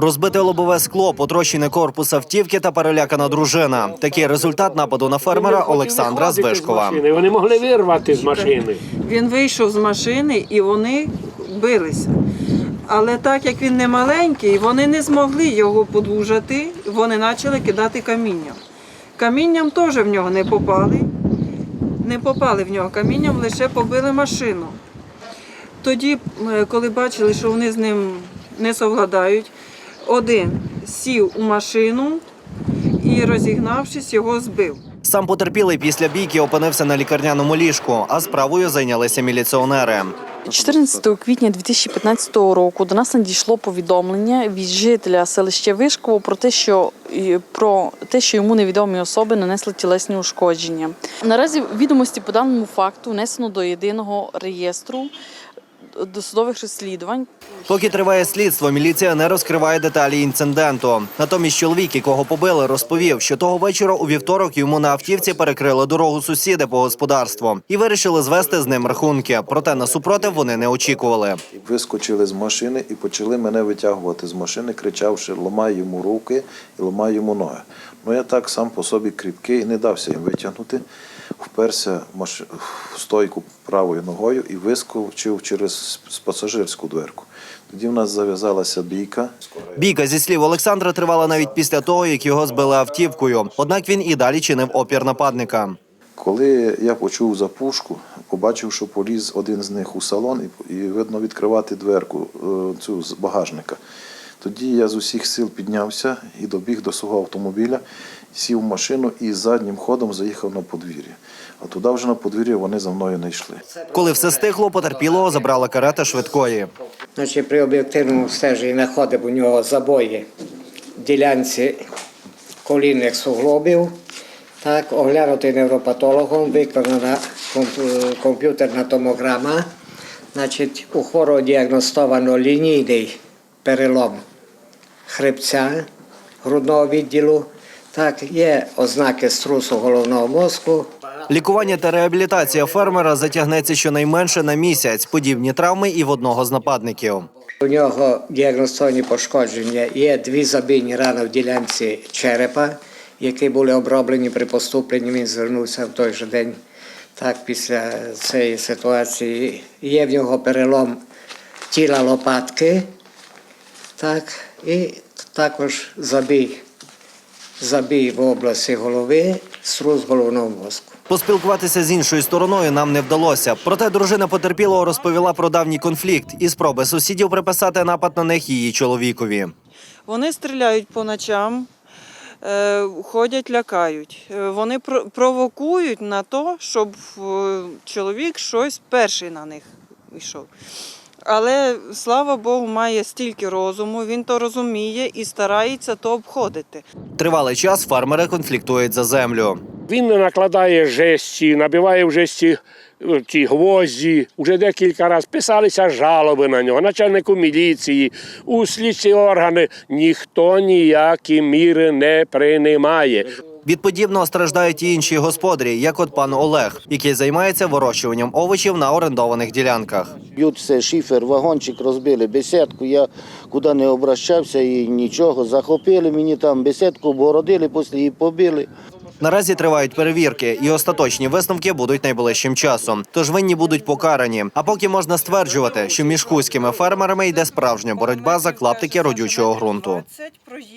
Розбите лобове скло, потрощений корпус автівки та перелякана дружина. Такий результат нападу на фермера Олександра з Вишкова. Вони могли вирвати з машини. Він вийшов з машини і вони билися. Але так як він не маленький, вони не змогли його подужати, вони почали кидати камінням. Камінням теж в нього не попали. Не попали в нього камінням, лише побили машину. Тоді, е, коли бачили, що вони з ним не совладають, один сів у машину і, розігнавшись, його збив. Сам потерпілий після бійки опинився на лікарняному ліжку, а справою зайнялися міліціонери. 14 квітня 2015 року до нас надійшло повідомлення від жителя селища Вишково про те, що про те, що йому невідомі особи нанесли тілесні ушкодження. Наразі відомості по даному факту внесено до єдиного реєстру досудових розслідувань. Поки триває слідство, міліція не розкриває деталі інциденту. Натомість чоловік, якого побили, розповів, що того вечора у вівторок йому на автівці перекрили дорогу сусіди по господарству і вирішили звести з ним рахунки. Проте на супротив вони не очікували. Вискочили з машини і почали мене витягувати з машини, кричавши, ламай йому руки і ламай йому ноги. Ну я так сам по собі кріпкий, і не дався їм витягнути, вперся в стойку правою ногою і вискочив через пасажирську дверку. Тоді в нас зав'язалася бійка. Бійка зі слів Олександра тривала навіть після того, як його збили автівкою. Однак він і далі чинив опір нападника. Коли я почув запушку, побачив, що поліз один з них у салон, і, і видно відкривати дверку е, цю з багажника. Тоді я з усіх сил піднявся і добіг до свого автомобіля, сів в машину і заднім ходом заїхав на подвір'я. А туди вже на подвір'я вони за мною не йшли. Коли все стихло, потерпілого забрала карета швидкої. Значить, при об'єктивному стеженні знаходив у нього забої в ділянці колінних суглобів. Так, оглянутий невропатологом, виконана комп'ютерна томограма. Значить, у хворого діагностовано лінійний перелом хребця грудного відділу. Так, є ознаки струсу головного мозку, Лікування та реабілітація фермера затягнеться щонайменше на місяць. Подібні травми і в одного з нападників. У нього діагностовані пошкодження є дві забійні рани в ділянці черепа, які були оброблені при поступленні. Він звернувся в той же день. Так, після цієї ситуації є в нього перелом тіла лопатки, так, і також забій, забій в області голови, струс головного мозку. Поспілкуватися з іншою стороною нам не вдалося. Проте дружина потерпілого розповіла про давній конфлікт і спроби сусідів приписати напад на них її чоловікові. Вони стріляють по ночам, е, ходять, лякають. Е, Вони провокують на то, щоб е, чоловік щось перший на них йшов. Але слава Богу, має стільки розуму, він то розуміє і старається то обходити. Тривалий час фермери конфліктують за землю. Він накладає жесті, набиває в жесті е, ті гвозді. Уже декілька разів писалися жалоби на нього, начальнику міліції, у слідчі органи. Ніхто ніякі міри не приймає. Від подібного страждають і інші господарі, як от пан Олег, який займається вирощуванням овочів на орендованих ділянках. Б'ють все, шифер, вагончик розбили, беседку. Я куди не обращався і нічого. Захопили мені там беседку, обгородили, після її побили. Наразі тривають перевірки, і остаточні висновки будуть найближчим часом. Тож винні будуть покарані. А поки можна стверджувати, що між хуськими фермерами йде справжня боротьба за клаптики родючого ґрунту.